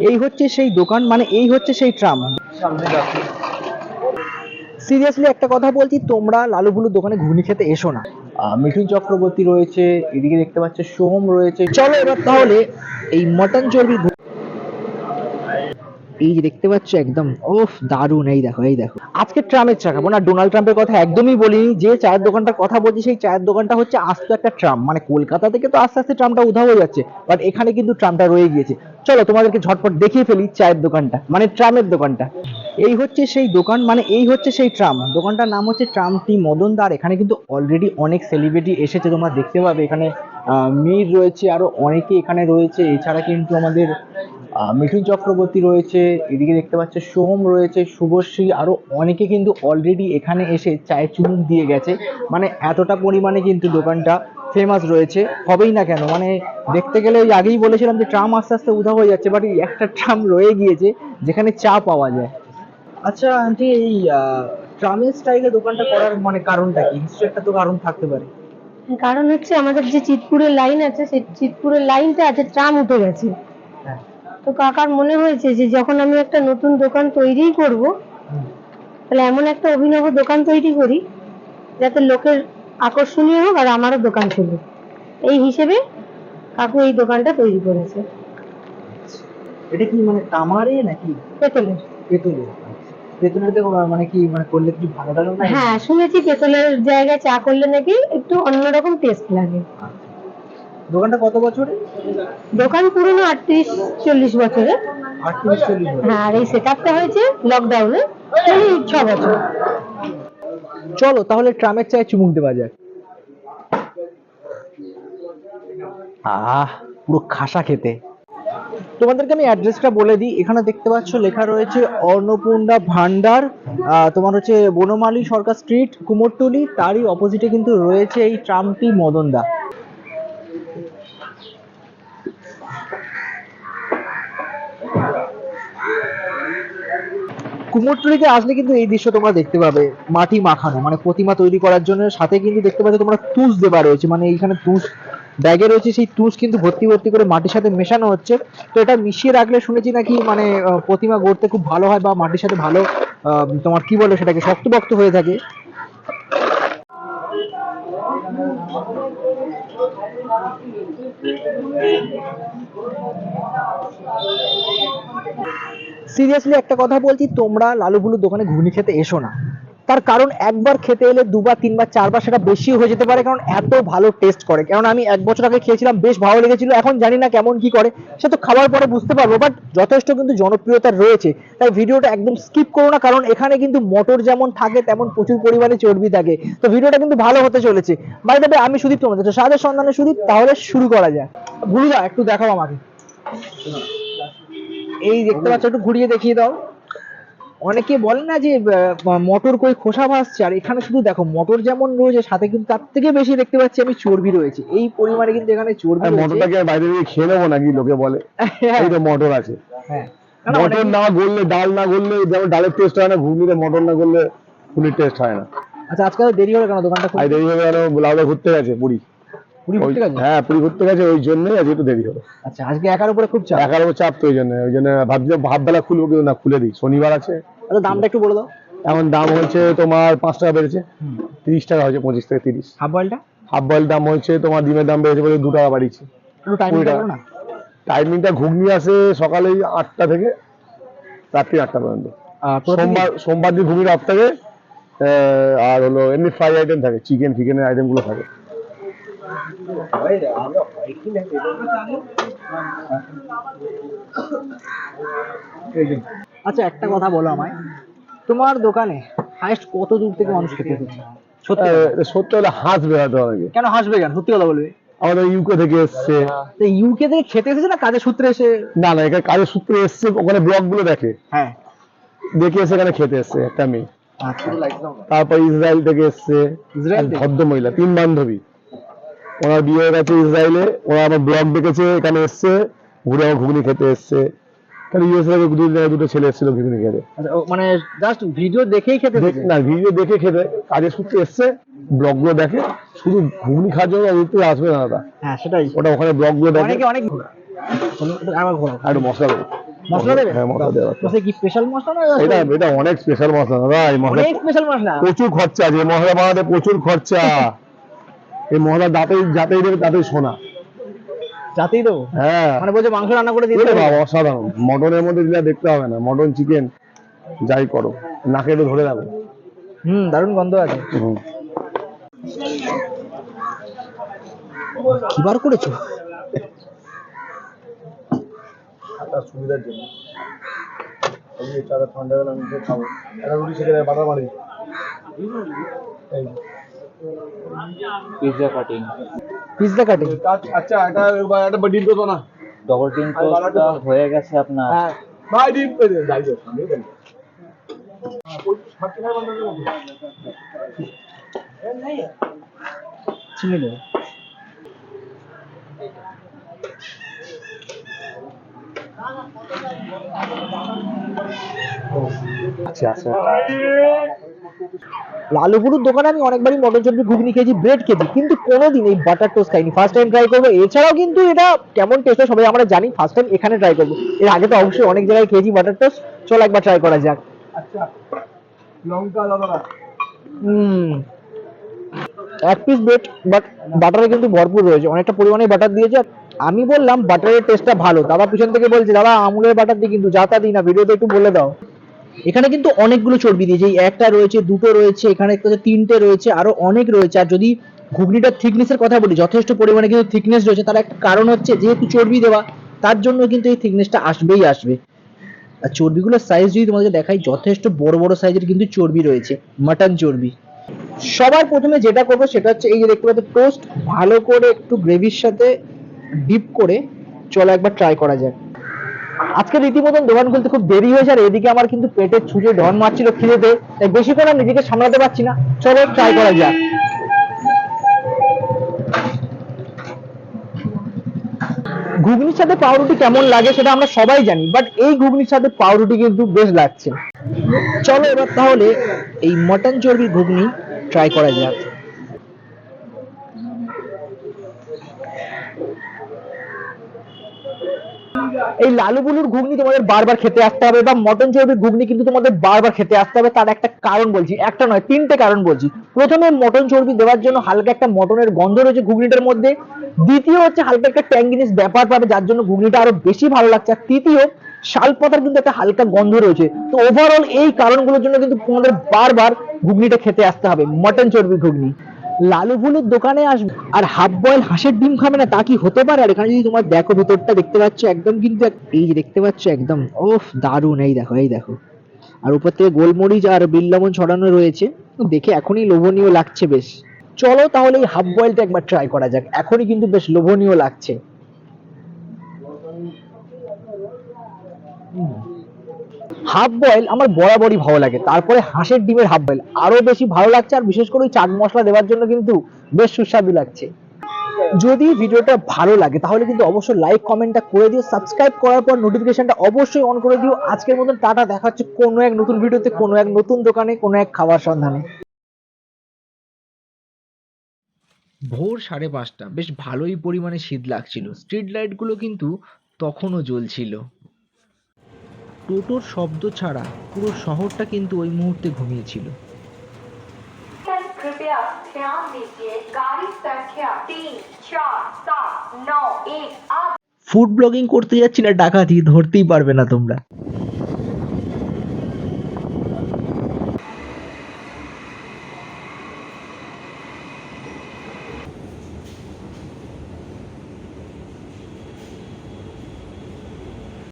এই হচ্ছে সেই দোকান মানে এই হচ্ছে সেই ট্রাম। সিরিয়াসলি একটা কথা বলছি তোমরা লালু বুলুর দোকানে ঘুগনি খেতে এসো না। মিঠুন চক্রবর্তী রয়েছে এদিকে দেখতে পাচ্ছ সোহম রয়েছে। চলো এবার তাহলে এই মটন চর্বির এই যে দেখতে পাচ্ছ একদম ওফ দারুণ এই দেখো এই দেখো। আজকে ট্রামের চা খাব না ডোনাল্ড ট্রাম্পের কথা একদমই বলিনি যে চায়ের দোকানটার কথা বলছি সেই চায়ের দোকানটা হচ্ছে আস্ত একটা ট্রাম। মানে কলকাতা থেকে তো আস্তে আস্তে ট্রামটা উধাও হয়ে যাচ্ছে বাট এখানে কিন্তু ট্রামটা রয়ে গিয়েছে। চলো তোমাদেরকে ঝটপট দেখিয়ে ফেলি চায়ের দোকানটা মানে ট্রামের দোকানটা। এই হচ্ছে সেই দোকান মানে এই হচ্ছে সেই ট্রাম। দোকানটার নাম হচ্ছে ট্রাম টি মদনদার। এখানে কিন্তু অলরেডি অনেক সেলিব্রিটি এসেছে, তোমরা দেখতে পাবে। এখানে মীর রয়েছে, আরও অনেকে এখানে রয়েছে। এছাড়া কিন্তু আমাদের মিঠুন চক্রবর্তী রয়েছে। এদিকে দেখতে পাচ্ছ, সোহম রয়েছে, শুভশ্রী, আরও অনেকে কিন্তু অলরেডি এখানে এসে চায়ের চুমুক দিয়ে গেছে। মানে এতটা পরিমাণে কিন্তু দোকানটা ফেমাস রয়েছে হবেই না কেন? মানে দেখতে গেলে ওই আগেই বলেছিলাম যে ট্রাম আস্তে আস্তে উধাও হয়ে যাচ্ছে বাট একটা ট্রাম রয়ে গিয়েছে যেখানে চা পাওয়া যায়। আচ্ছা আন্টি এই ট্রামের স্টাইলে দোকানটা করার মানে কারণটা কি? নিশ্চয়ই একটা তো কারণ থাকতে পারে। কারণ হচ্ছে আমাদের যে চিতপুরের লাইন আছে সেই চিতপুরের লাইনটা আছে ট্রাম উঠে গেছে। হ্যাঁ। তো কাকার মনে হয়েছে যে যখন আমি একটা নতুন দোকান তৈরিই করব তাহলে এমন একটা অভিনব দোকান তৈরি করি যাতে লোকের আকর্ষণীয় হোক আর আমারও দোকান চলুক এই হিসেবে কাকু এই দোকানটা তৈরি করেছে। এটা কি মানে তামারে নাকি? পেতলের পেতলের পেতলের তো মানে কি মানে করলে কিছু ভালো টালো না হ্যাঁ শুনেছি পেতলের জায়গায় চা করলে নাকি একটু অন্যরকম টেস্ট লাগে। দোকানটা কত বছরে দোকান পুরনো আটত্রিশ চল্লিশ বছরের। আটত্রিশ চল্লিশ হ্যাঁ আর এই সেট আপটা হয়েছে লকডাউনে ছ বছর। চলো তাহলে ট্রামের চায়ে চুমুক দেওয়া যাক। আহ পুরো খাসা খেতে। তোমাদেরকে আমি অ্যাড্রেসটা বলে দিই। এখানে দেখতে পাচ্ছ লেখা রয়েছে অন্নপূর্ণা ভান্ডার আহ, তোমার হচ্ছে বনমালী সরকার স্ট্রিট কুমোরটুলি তারই অপোজিটে কিন্তু রয়েছে এই ট্রামটি মদনদা। কুমোরটুলিতে আসলে কিন্তু এই দৃশ্য তোমরা দেখতে পাবে, মাটি মাখানো মানে প্রতিমা তৈরি করার জন্য। সাথে কিন্তু দেখতে পাচ্ছ তোমরা তুষ দেওয়া রয়েছে মানে এইখানে তুষ, ব্যাগে রয়েছে, সেই তুষ কিন্তু ভর্তি ভর্তি করে মাটির সাথে মেশানো হচ্ছে। তো এটা মিশিয়ে রাখলে শুনেছি নাকি মানে প্রতিমা গড়তে খুব ভালো হয় বা মাটির সাথে ভালো তোমার কি বলে সেটাকে শক্তপোক্ত হয়ে থাকে? সিরিয়াসলি একটা কথা বলছি, তোমরা লালু বুলুর দোকানে ঘুগনি খেতে এসো না। তার কারণ একবার খেতে এলে দুবার, তিনবার, চারবার সেটা বেশি হয়ে যেতে পারে, কারণ এত ভালো টেস্ট করে। কারণ আমি এক বছর আগে খেয়েছিলাম, বেশ ভালো লেগেছিল, এখন জানি না কেমন কি করে। সে তো খাওয়ার পরে বুঝতে পারব বাট যথেষ্ট কিন্তু জনপ্রিয়তা রয়েছে। তাই ভিডিওটা একদম স্কিপ করো না, কারণ এখানে কিন্তু মটর যেমন থাকে, তেমন প্রচুর পরিমাণে চর্বি থাকে। তো ভিডিওটা কিন্তু ভালো হতে চলেছে। বাই তবে আমি সুদীপ তোমাদের সাদের সন্ধানে সুদীপ, তাহলে শুরু করা যায় গুরুদা একটু দেখাও আমাকে। এই দেখতে পাচ্ছ একটু ঘুরিয়ে দেখিয়ে দাও। অনেকে বলে না যে মটর কই খোসা ভাসছে আর এখানে শুধু দেখো মটর যেমন রয়েছে সাথে কিন্তু তার থেকে বেশি দেখতে পাচ্ছি আমি চর্বি রয়েছে। এই পরিমাণে কিন্তু এখানে চর্বি মটরটাকে বাইরে থেকে খেয়ে নেব নাকি লোকে বলে? হ্যাঁ, এই তো মটর আছে। হ্যাঁ। মটর না গললে ডাল না গললে যেমন ডালের টেস্ট হয় না ঘুগনিতে মটর না গললে ফুলির টেস্ট হয় না। আচ্ছা আজকে তো দেরি হলো কেন? দোকানটা? দেরি হবে কেন লাউদা ঘুরতে গেছে পুরী। হ্যাঁ পুরী ঘুরতে গেছে ওই জন্যই আজকে একটু দেরি হলো। আচ্ছা আজকে একার উপরে খুব চাপ। একার চাপ তো ওই জন্য ওই জন্য ভাবছি হাফ বেলা খুলবো কিন্তু না খুলে দিই। শনিবার আছে। আচ্ছা দামটা একটু বলে দাও। এখন দাম হয়েছে তোমার পাঁচ টাকা বেড়েছে। তিরিশ টাকা হয়েছে পঁচিশ থেকে তিরিশ। হাফ বয়েলটা? হাফ বয়েল দাম হয়েছে তোমার ডিমের দাম বেড়েছে বলে দু টাকা বাড়িয়েছে। টাইমিংটা ঘুগনি আসে সকালে আটটা থেকে রাত্রি আটটা পর্যন্ত। সোমবার সোমবার দিন ঘুগনির অফ থাকে আর হলো এমনি ফ্রাই আইটেম থাকে চিকেন ফিকেনের আইটেমগুলো থাকে। আচ্ছা একটা কথা বলো আমায়। তোমার দোকানে হাইস্ট কত দূর থেকে মানুষ খেতে সত্যি সত্যি হলে হাসবে হয়তো অনেকে। কেন হাসবে কেন? সত্যি কথা বলবে? আমাদের ইউকে থেকে এসছে। ইউকে থেকে খেতে এসেছে না কাজের সূত্রে এসে? না না এখানে কাজের সূত্রে এসছে ওখানে ব্লগগুলো দেখে। হ্যাঁ। দেখে এসে এখানে খেতে এসছে একটা মেয়ে। আচ্ছা। তারপর ইসরায়েল থেকে এসছে। ভদ্র মহিলা তিন বান্ধবী। ওনার বিয়ে হয়ে গেছে ইসরায়েলে ওরা আমার ব্লগ দেখেছে এখানে এসছে ঘুরে আমার ঘুগনি খেতে এসছে। তাহলে ইউএসএ থেকে দুটো দুটো ছেলে এসেছিল ঘুগনি খেতে। আচ্ছা, মানে জাস্ট ভিডিও দেখেই খেতে না ভিডিও দেখে খেতে। কাজের সূত্রে এসছে ব্লগগুলো দেখে। শুধু ঘুগনি খাওয়ার জন্য আসবে না দাদা। হ্যাঁ সেটাই। ওটা ওখানে ব্লগগুলো দেখে। অনেকে অনেক আর মশলা দেবে। মশলা দেবে? হ্যাঁ মশলা আছে। কি স্পেশাল মশলা না এটা এটা অনেক স্পেশাল মশলা দাদা এই মশলা অনেক স্পেশাল মশলা। প্রচুর খরচা আছে মশলা বানাতে প্রচুর খরচা। এই মশলা দাঁতেই যাতেই দেবে তাতেই সোনা। যাতেই দেবো? হ্যাঁ। মানে বলছে মাংস রান্না করে দিতে। বাবা অসাধারণ। মটনের মধ্যে দিলে দেখতে হবে না মটন চিকেন যাই করো নাকে একটু ধরে রাখো। হুম দারুণ গন্ধ আছে। কি বার করেছ? তার সুবিধার জন্য। ঠান্ডা আমি খাব। একটা রুটি দেয় বাটা মারি এই। পিৎজা কাটিং পিৎজা কাটিং আচ্ছা এটা এবার একটা ডিম তো না। ডবল টিম তো টোস্টটা হয়ে গেছে আপনার। হ্যাঁ। ভাই ডিম যাই। চিনি আচ্ছা আচ্ছা। লালু গুরুর দোকানে আমি অনেকবারই মটন চর্বি ঘুগনি খেয়েছি ব্রেড খেয়েছি কিন্তু কোনোদিন এই বাটার টোস্ট খাইনি। ফার্স্ট টাইম ট্রাই করব। এছাড়াও কিন্তু এটা কেমন টেস্ট হয় সবাই আমরা জানি ফার্স্ট টাইম এখানে ট্রাই করব। এর আগে তো অবশ্যই অনেক জায়গায় খেয়েছি বাটার টোস্ট চল একবার ট্রাই করা যাক। আচ্ছা লঙ্কা হুম। এক পিস ব্রেড বাট বাটারে কিন্তু ভরপুর রয়েছে। অনেকটা পরিমাণে বাটার দিয়েছে আর আমি বললাম বাটারের টেস্টটা ভালো। দাদা পিছন থেকে বলছে, দাদা, আমুলের বাটার দিই কিন্তু যাতা দিই না ভিডিওতে একটু বলে দাও। এখানে কিন্তু অনেকগুলো চর্বি দিয়েছে, এই একটা রয়েছে, দুটো রয়েছে, এখানে তিনটে রয়েছে, আরও অনেক রয়েছে। আর যদি ঘুগনিটার থিকনেসের কথা বলি, যথেষ্ট পরিমাণে কিন্তু থিকনেস রয়েছে। তার একটা কারণ হচ্ছে, যেহেতু চর্বি দেওয়া, তার জন্য কিন্তু এই থিকনেসটা আসবেই আসবে। আর চর্বিগুলোর সাইজ যদি তোমাদের দেখাই, যথেষ্ট বড় বড় সাইজের কিন্তু চর্বি রয়েছে মাটন চর্বি। সবার প্রথমে যেটা করব, সেটা হচ্ছে এই যে দেখতে পাচ্ছ টোস্ট ভালো করে একটু গ্রেভির সাথে ডিপ করে চলো একবার ট্রাই করা যাক। আজকে রীতিমতন দোকান খুলতে খুব দেরি হয়েছে আর এদিকে আমার কিন্তু পেটের ছুটে ঢন মারছিল খিদেতে, তাই বেশি করে আর নিজেকে সামলাতে পারছি না। চলো ট্রাই করা যাক। ঘুগনির সাথে পাউরুটি কেমন লাগে সেটা আমরা সবাই জানি বাট এই ঘুগনির সাথে পাউরুটি কিন্তু বেশ লাগছে। চলো এবার তাহলে এই মটন চর্বি ঘুগনি ট্রাই করা যাক। এই লালু বুলুর ঘুগনি তোমাদের বারবার খেতে আসতে হবে বা মটন চর্বির ঘুগনি কিন্তু তোমাদের বারবার খেতে আসতে হবে, তার একটা কারণ বলছি, একটা নয়, তিনটে কারণ বলছি। প্রথমে মটন চর্বি দেওয়ার জন্য হালকা একটা মটনের গন্ধ রয়েছে ঘুগনিটার মধ্যে, দ্বিতীয় হচ্ছে হালকা একটা ট্যাঙ্গিনিস ব্যাপার পাবে, যার জন্য ঘুগনিটা আরও বেশি ভালো লাগছে, আর তৃতীয় শালপাতার কিন্তু একটা হালকা গন্ধ রয়েছে। তো ওভারঅল এই কারণগুলোর জন্য কিন্তু তোমাদের বারবার ঘুগনিটা খেতে আসতে হবে, মটন চর্বির ঘুগনি। লালু ভুলুর দোকানে আসবে। আর হাফ বয়েল হাঁসের ডিম খাবে না, তা কি হতে পারে? আর এখানে যদি তোমার দেখো, ভেতরটা দেখতে পাচ্ছ, একদম কিন্তু এই যে দেখতে পাচ্ছ, একদম ওফ দারুণ, এই দেখো এই দেখো। আর উপর থেকে গোলমরিচ আর বিল লবণ ছড়ানো রয়েছে। দেখে এখনই লোভনীয় লাগছে বেশ। চলো তাহলে এই হাফ বয়েলটা একবার ট্রাই করা যাক। এখনই কিন্তু বেশ লোভনীয় লাগছে। হাফ বয়েল আমার বরাবরই ভালো লাগে। তারপরে হাঁসের ডিমের হাফ বয়েল আরও বেশি ভালো লাগছে আর বিশেষ করে ওই চাট মশলা দেওয়ার জন্য কিন্তু বেশ সুস্বাদু লাগছে। যদি ভিডিওটা ভালো লাগে, তাহলে কিন্তু অবশ্যই লাইক কমেন্টটা করে দিও। সাবস্ক্রাইব করার পর নোটিফিকেশনটা অবশ্যই অন করে দিও। আজকের মতন টাটা, দেখা হচ্ছে কোনো এক নতুন ভিডিওতে, কোনো এক নতুন দোকানে, কোনো এক খাবার সন্ধানে। ভোর সাড়ে পাঁচটা। বেশ ভালোই পরিমাণে শীত লাগছিল। স্ট্রিট লাইটগুলো কিন্তু তখনও জ্বলছিল। টোটোর শব্দ ছাড়া পুরো শহরটা কিন্তু ওই মুহূর্তে ঘুমিয়েছিল कृपया ध्यान दीजिए गाड़ी संख्या तीन चार सात नौ एक आप ফুড ব্লগিং করতে যাচ্ছি না ডাকাতি ধরতেই পারবে না তোমরা